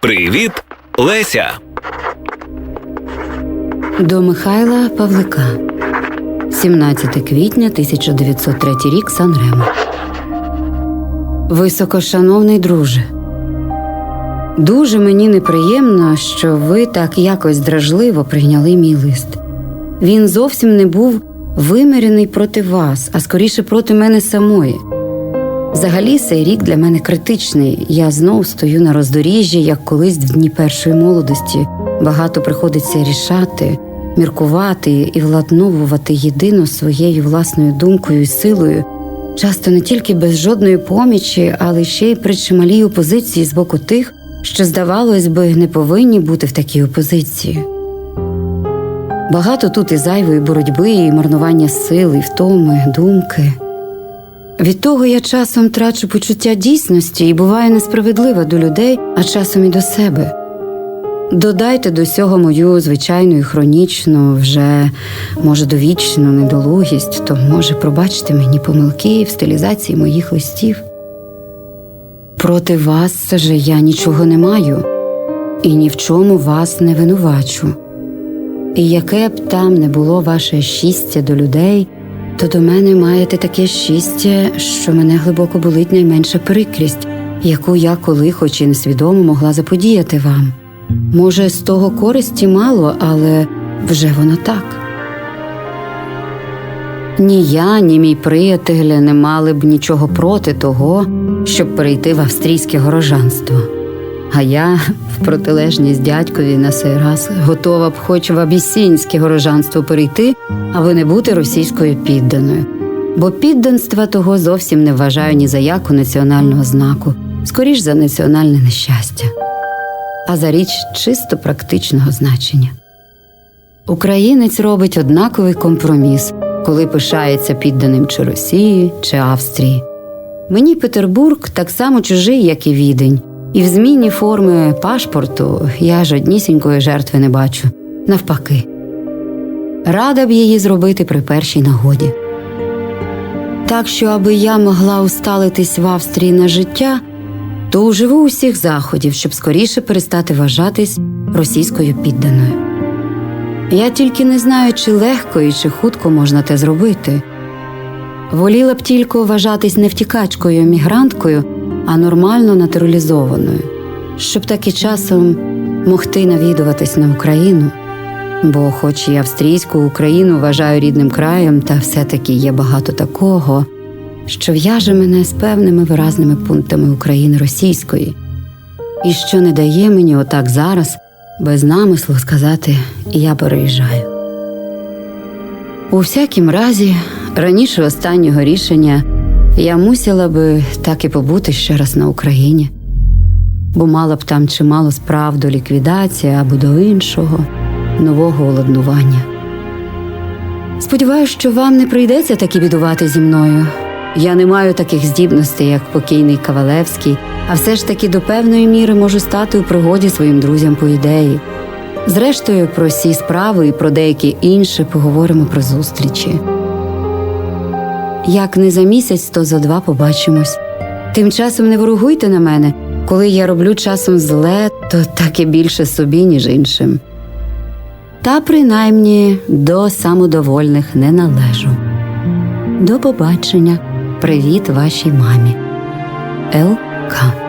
Привіт, Леся. До Михайла Павлика. 17 квітня 1903 рік Санремо. Високошановний друже. Дуже мені неприємно, що ви так якось дражливо прийняли мій лист. Він зовсім не був вимірений проти вас, а скоріше проти мене самої. Взагалі, цей рік для мене критичний. Я знов стою на роздоріжжі, як колись в дні першої молодості. Багато приходиться рішати, міркувати і владновувати єдино своєю власною думкою і силою, часто не тільки без жодної помічі, але ще й при чималій опозиції з боку тих, що, здавалось би, не повинні бути в такій опозиції. Багато тут і зайвої боротьби, і марнування сили, і втоми, думки. Від того я часом трачу почуття дійсності і буваю несправедлива до людей, а часом і до себе. Додайте до цього мою звичайну і хронічну, вже може довічну недолугість, то може пробачте мені помилки в стилізації моїх листів. Проти вас же я нічого не маю і ні в чому вас не винувачу. І яке б там не було ваше щастя до людей, то до мене маєте таке щастя, що мене глибоко болить найменша прикрість, яку я коли, хоч і несвідомо, могла заподіяти вам. Може, з того користі мало, але вже воно так. Ні я, ні мій приятель не мали б нічого проти того, щоб перейти в австрійське горожанство. А я, в протилежність дядькові на сей раз, готова б хоч в абісінське горожанство перейти, аби не бути російською підданою. Бо підданства того зовсім не вважаю ні за яку національного знаку, скоріш за національне нещастя, а за річ чисто практичного значення. Українець робить однаковий компроміс, коли пишається підданим чи Росії, чи Австрії. Мені Петербург так само чужий, як і відень, і в зміні форми пашпорту я жоднісінької жертви не бачу. Навпаки, рада б її зробити при першій нагоді. Так що, аби я могла усталитись в Австрії на життя, то уживу усіх заходів, щоб скоріше перестати вважатись російською підданою. Я тільки не знаю, чи легко і чи хутко можна те зробити. Воліла б тільки вважатись не втікачкою емігранткою, а нормально натуралізованою, щоб таки часом могти навідуватись на Україну. Бо, хоч і австрійську Україну вважаю рідним краєм, та все-таки є багато такого, що в'яже мене з певними виразними пунктами України російської, і що не дає мені отак зараз без намислу сказати я переїжджаю. У всякім разі, раніше останнього рішення я мусила би так і побути ще раз на Україні, бо мала б там чимало справ до ліквідації або до іншого нового уладнування. Сподіваюсь, що вам не прийдеться таки бідувати зі мною. Я не маю таких здібностей, як покійний Кавалевський, а все ж таки до певної міри можу стати у пригоді своїм друзям по ідеї. Зрештою, про всі справи і про деякі інші поговоримо при зустрічі. Як не за місяць, то за два побачимось. Тим часом не ворогуйте на мене, коли я роблю часом зле, то так і більше собі, ніж іншим. Та принаймні до самодовольних не належу. До побачення. Привіт вашій мамі. Л.К.